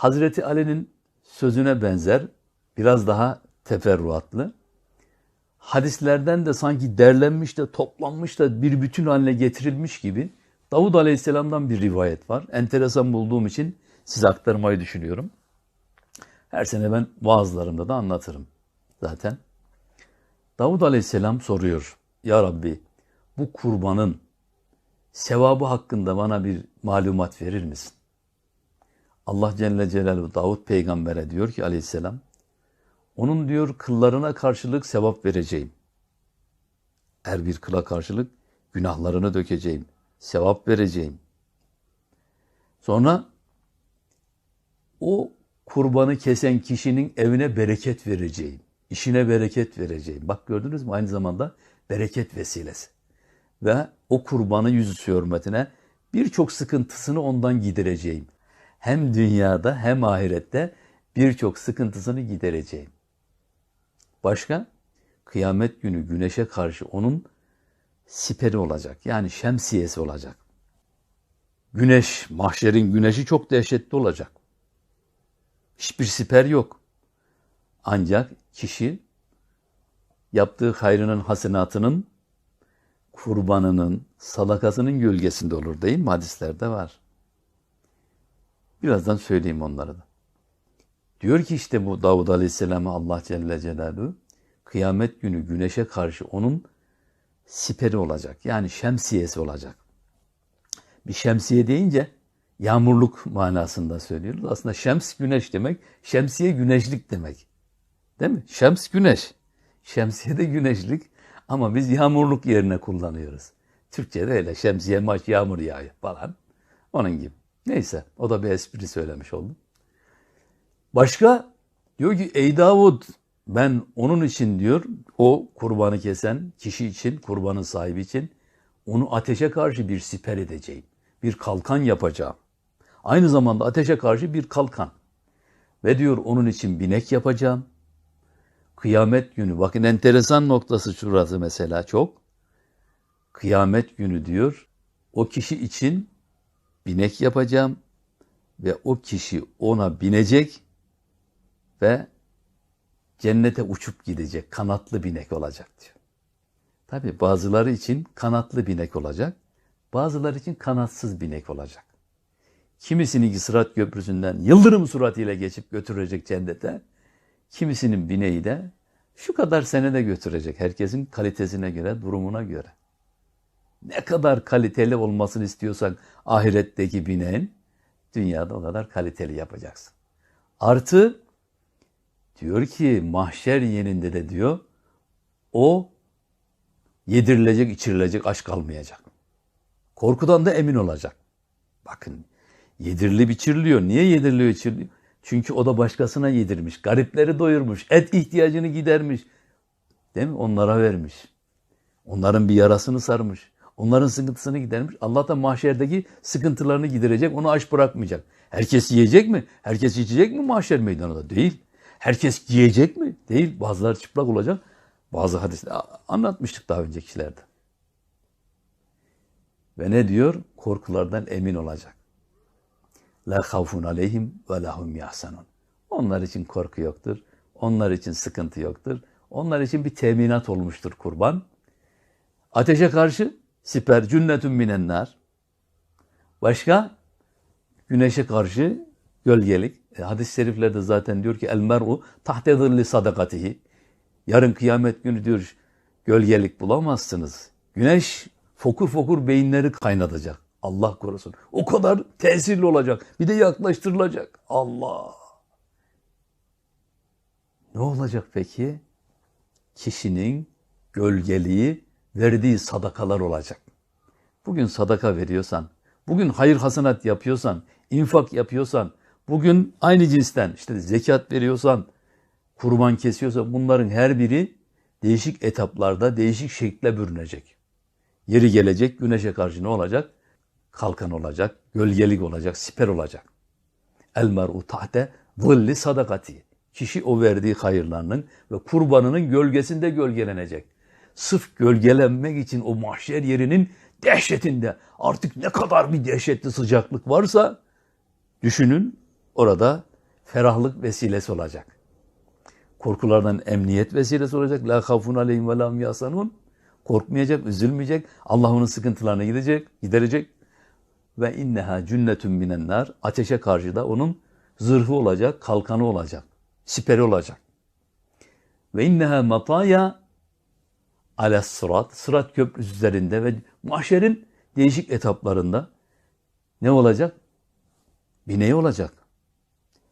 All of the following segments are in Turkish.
Hazreti Ali'nin sözüne benzer, biraz daha teferruatlı. Hadislerden de sanki derlenmiş de toplanmış da bir bütün haline getirilmiş gibi Davud Aleyhisselam'dan bir rivayet var. Enteresan bulduğum için size aktarmayı düşünüyorum. Her sene ben vaazlarımda da anlatırım zaten. Davud Aleyhisselam soruyor. Ya Rabbi bu kurbanın sevabı hakkında bana bir malumat verir misin? Allah Celle Celaluhu Davud peygambere diyor ki aleyhisselam, onun diyor kıllarına karşılık sevap vereceğim. Her bir kıla karşılık günahlarını dökeceğim, sevap vereceğim. Sonra o kurbanı kesen kişinin evine bereket vereceğim. işine bereket vereceğim. Bak gördünüz mü aynı zamanda bereket vesilesi. Ve o kurbanı yüzüstü hürmetine birçok sıkıntısını ondan gidereceğim. Hem dünyada hem ahirette birçok sıkıntısını gidereceğim. Başka? Kıyamet günü güneşe karşı onun siperi olacak. Yani şemsiyesi olacak. Güneş, mahşerin güneşi çok dehşetli olacak. Hiçbir siper yok. Ancak kişi yaptığı hayrının hasenatının kurbanının, sadakasının gölgesinde olur değil mi? Hadislerde var. Birazdan söyleyeyim onları da. Diyor ki işte bu Davud Aleyhisselam'a Allah Celle Celaluhu kıyamet günü güneşe karşı onun siperi olacak. Yani şemsiyesi olacak. Bir şemsiye deyince yağmurluk manasında söylüyoruz. Aslında şems güneş demek, şemsiye güneşlik demek. Değil mi? Şems güneş. Şemsiye de güneşlik ama biz yağmurluk yerine kullanıyoruz. Türkçe'de öyle şemsiye maç yağmur yağıyor falan. Onun gibi. Neyse o da bir espri söylemiş oldum. Başka diyor ki ey Davud ben onun için diyor o kurbanı kesen kişi için kurbanın sahibi için onu ateşe karşı bir siper edeceğim. Bir kalkan yapacağım. Aynı zamanda ateşe karşı bir kalkan. Ve diyor onun için binek yapacağım. Kıyamet günü bakın enteresan noktası şurası mesela çok. Kıyamet günü diyor o kişi için binek yapacağım ve o kişi ona binecek ve cennete uçup gidecek. Kanatlı binek olacak diyor. Tabi bazıları için kanatlı binek olacak. Bazıları için kanatsız binek olacak. Kimisini Sırat Köprüsü'nden yıldırım suratıyla geçip götürecek cennete. Kimisinin bineği de şu kadar senede götürecek. Herkesin kalitesine göre, durumuna göre. Ne kadar kaliteli olmasını istiyorsan ahiretteki bineğin, dünyada o kadar kaliteli yapacaksın. Artı diyor ki mahşer yerinde de diyor o yedirilecek, içirilecek, aç kalmayacak. Korkudan da emin olacak. Bakın yedirilip içiriliyor. Niye yediriliyor, içiriliyor? Çünkü o da başkasına yedirmiş. Garipleri doyurmuş. Et ihtiyacını gidermiş. Değil mi? Onlara vermiş. Onların bir yarasını sarmış. Onların sıkıntısını gidermiş. Allah da mahşerdeki sıkıntılarını giderecek. Onu aç bırakmayacak. Herkes yiyecek mi? Herkes içecek mi mahşer meydanında? Değil. Herkes giyecek mi? Değil. Bazıları çıplak olacak. Bazı hadisler anlatmıştık daha öncekilerde. Ve ne diyor? Korkulardan emin olacak. La havfun aleyhim ve lahum yahsanun. Onlar için korku yoktur. Onlar için sıkıntı yoktur. Onlar için bir teminat olmuştur kurban. Ateşe karşı siper cünnetun minennar. Başka? Güneşe karşı gölgelik. E, hadis-i şeriflerde zaten diyor ki el mer'u tahte zilli sadakatihi. Yarın kıyamet günü diyor gölgelik bulamazsınız. Güneş fokur fokur beyinleri kaynatacak. Allah korusun. O kadar tesirli olacak. Bir de yaklaştırılacak. Allah. Ne olacak peki? Kişinin gölgeliği verdiği sadakalar olacak. Bugün sadaka veriyorsan, bugün hayır hasenat yapıyorsan, infak yapıyorsan, bugün aynı cinsten işte zekat veriyorsan, kurban kesiyorsan bunların her biri değişik etaplarda değişik şekle bürünecek. Yeri gelecek güneşe karşı ne olacak? Kalkan olacak, gölgelik olacak, siper olacak. El mer'u tahte zilli sadakati. Kişi o verdiği hayırlarının ve kurbanının gölgesinde gölgelenecek. Sırf gölgelenmek için o mahşer yerinin dehşetinde artık ne kadar bir dehşetli sıcaklık varsa düşünün orada ferahlık vesilesi olacak. Korkulardan emniyet vesilesi olacak. La khafun aleyhim ve la hum yahzanun. Korkmayacak, üzülmeyecek. Allah onun sıkıntılarını gidecek, giderecek. Ve inneha cünnetun minen nar. Ateşe karşı da onun zırhı olacak, kalkanı olacak, siperi olacak. Ve inneha mataya ala sırat, sırat köprüsü üzerinde ve mahşerin değişik etaplarında ne olacak? Bineği olacak.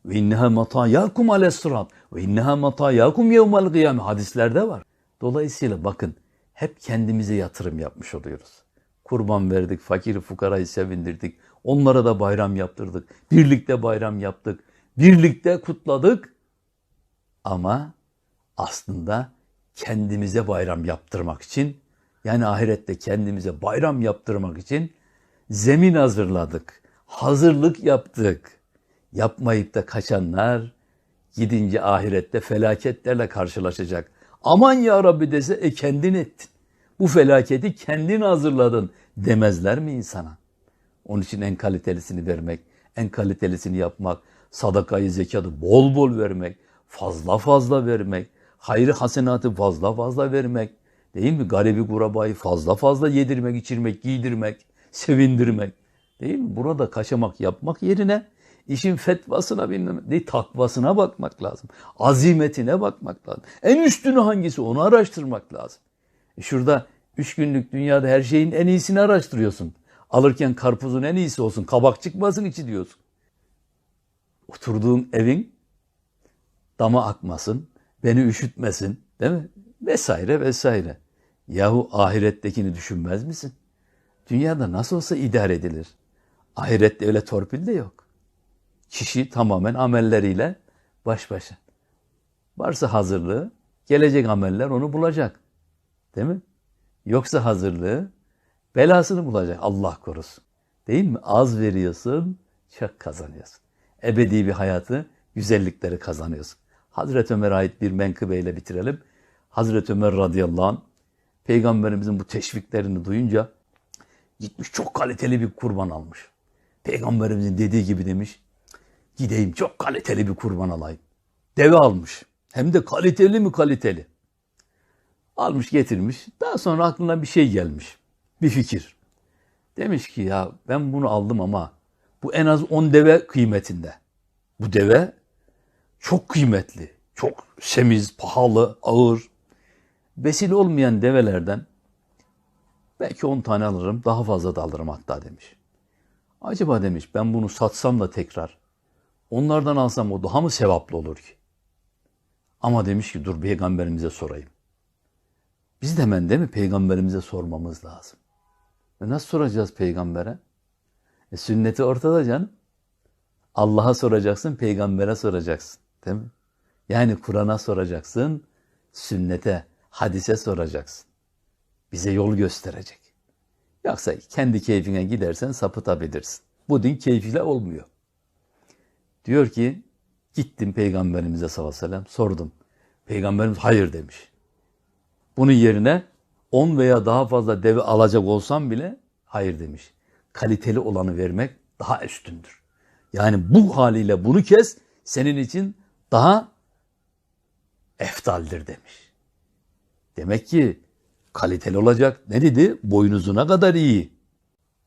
Ve inneha matayakum ala sırat ve inneha matayakum yevmel kıyame hadislerde var. Dolayısıyla bakın hep kendimize yatırım yapmış oluyoruz. Kurban verdik, fakiri fukarayı sevindirdik. Onlara da bayram yaptırdık. Birlikte bayram yaptık. Birlikte kutladık. Ama aslında kendimize bayram yaptırmak için yani ahirette kendimize bayram yaptırmak için zemin hazırladık. Hazırlık yaptık. Yapmayıp da kaçanlar gidince ahirette felaketlerle karşılaşacak. Aman ya Rabbi dese e kendin ettin. Bu felaketi kendin hazırladın demezler mi insana? Onun için en kalitelisini vermek, en kalitelisini yapmak, sadakayı zekatı bol bol vermek, fazla fazla vermek, hayrı hasenatı fazla fazla vermek, değil mi? Garibi gurabayı fazla fazla yedirmek, içirmek, giydirmek, sevindirmek. Değil mi? Burada kaçamak yapmak yerine işin fetvasına bilmem, değil, takvasına bakmak lazım. Azimetine bakmak lazım. En üstünü hangisi onu araştırmak lazım. E şurada üç günlük dünyada her şeyin en iyisini araştırıyorsun. Alırken karpuzun en iyisi olsun, kabak çıkmasın içi diyorsun. Oturduğun evin dama akmasın, beni üşütmesin, değil mi? Vesaire vesaire. Yahu ahirettekini düşünmez misin? Dünyada nasıl olsa idare edilir. Ahirette öyle torpil de yok. Kişi tamamen amelleriyle baş başa. Varsa hazırlığı, gelecek ameller onu bulacak. Değil mi? Yoksa hazırlığı, belasını bulacak. Allah korusun. Değil mi? Az veriyorsun, çok kazanıyorsun. Ebedi bir hayatı, güzellikleri kazanıyorsun. Hazreti Ömer'e ait bir menkıbeyle bitirelim. Hazreti Ömer radıyallahu anh, Peygamberimizin bu teşviklerini duyunca gitmiş çok kaliteli bir kurban almış. Peygamberimizin dediği gibi demiş, gideyim çok kaliteli bir kurban alayım. Deve almış. Hem de kaliteli mi kaliteli. Almış getirmiş. Daha sonra aklına bir şey gelmiş. Bir fikir. Demiş ki ya ben bunu aldım ama bu en az 10 deve kıymetinde. Bu deve çok kıymetli, çok semiz, pahalı, ağır. Vesile olmayan develerden belki 10 tane alırım, daha fazla da alırım hatta demiş. Acaba demiş ben bunu satsam da tekrar onlardan alsam o daha mı sevaplı olur ki? Ama demiş ki dur peygamberimize sorayım. Biz de hemen değil mi peygamberimize sormamız lazım. E nasıl soracağız peygambere? E sünneti ortada canım. Allah'a soracaksın, peygambere soracaksın. Değil mi? Yani Kur'an'a soracaksın, sünnete, hadise soracaksın. Bize yol gösterecek. Yoksa kendi keyfine gidersen sapıtabilirsin. Bu din keyfiyle olmuyor. Diyor ki, gittim peygamberimize sallallahu aleyhi ve sellem, sordum. Peygamberimiz hayır demiş. Bunun yerine 10 veya daha fazla deve alacak olsam bile hayır demiş. Kaliteli olanı vermek daha üstündür. Yani bu haliyle bunu kes senin için daha eftaldir demiş. Demek ki kaliteli olacak. Ne dedi? Boynuzuna kadar iyi.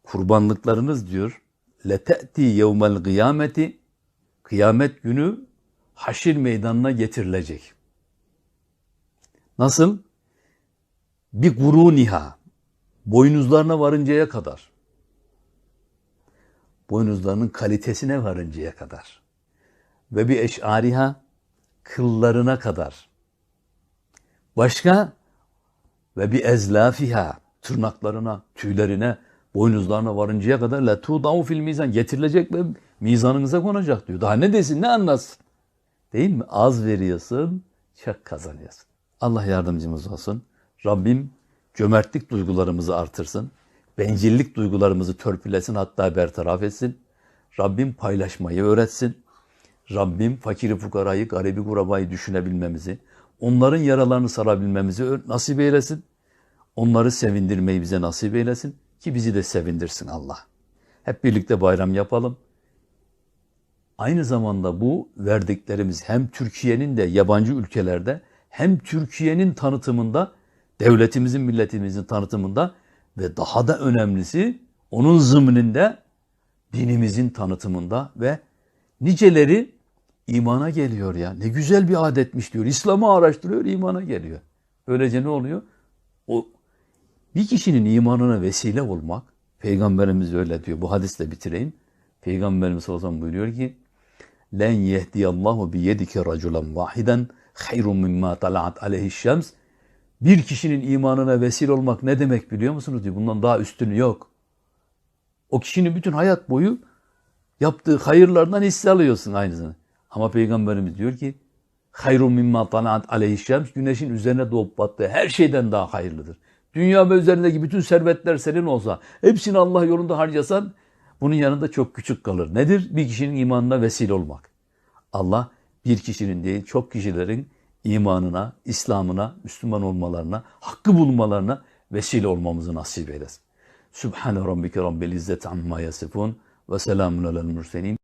Kurbanlıklarınız diyor. Lete'ti yevmel kıyameti kıyamet günü haşir meydanına getirilecek. Nasıl? Bir guruniha boynuzlarına varıncaya kadar. Boynuzlarının kalitesine varıncaya kadar. Ve bir eşariha kıllarına kadar. Başka ve bir ezlafiha tırnaklarına, tüylerine, boynuzlarına varıncaya kadar la tudavu fil mizan getirilecek ve mizanınıza konacak diyor. Daha ne desin, ne anlatsın? Değil mi? Az veriyorsun, çok kazanıyorsun. Allah yardımcımız olsun. Rabbim cömertlik duygularımızı artırsın. Bencillik duygularımızı törpülesin hatta bertaraf etsin. Rabbim paylaşmayı öğretsin. Rabbim fakiri fukarayı, garibi kurabayı düşünebilmemizi, onların yaralarını sarabilmemizi nasip eylesin. Onları sevindirmeyi bize nasip eylesin ki bizi de sevindirsin Allah. Hep birlikte bayram yapalım. Aynı zamanda bu verdiklerimiz hem Türkiye'nin de yabancı ülkelerde hem Türkiye'nin tanıtımında, devletimizin, milletimizin tanıtımında ve daha da önemlisi onun zımninde dinimizin tanıtımında ve niceleri imana geliyor ya. Ne güzel bir adetmiş diyor. İslam'ı araştırıyor, imana geliyor. Böylece ne oluyor? O bir kişinin imanına vesile olmak, Peygamberimiz öyle diyor. Bu hadisle bitireyim. Peygamberimiz sallallahu aleyhi ve sellem buyuruyor ki len yehdiyallahu bi yedike raculan vahiden hayrun mimma talat aleyhi şems. Bir kişinin imanına vesile olmak ne demek biliyor musunuz diyor. Bundan daha üstünü yok. O kişinin bütün hayat boyu yaptığı hayırlardan hisse alıyorsun aynısını. Ama Peygamberimiz diyor ki hayrun mimma talat aleyhi şems. Güneşin üzerine doğup battığı her şeyden daha hayırlıdır. Dünya ve üzerindeki bütün servetler senin olsa, hepsini Allah yolunda harcasan bunun yanında çok küçük kalır. Nedir? Bir kişinin imanına vesile olmak. Allah bir kişinin değil çok kişilerin imanına, İslam'ına, Müslüman olmalarına, hakkı bulmalarına vesile olmamızı nasip eylesin. Sübhane rabbike rabbil izzeti amma yasifun ve selamun alel murselin.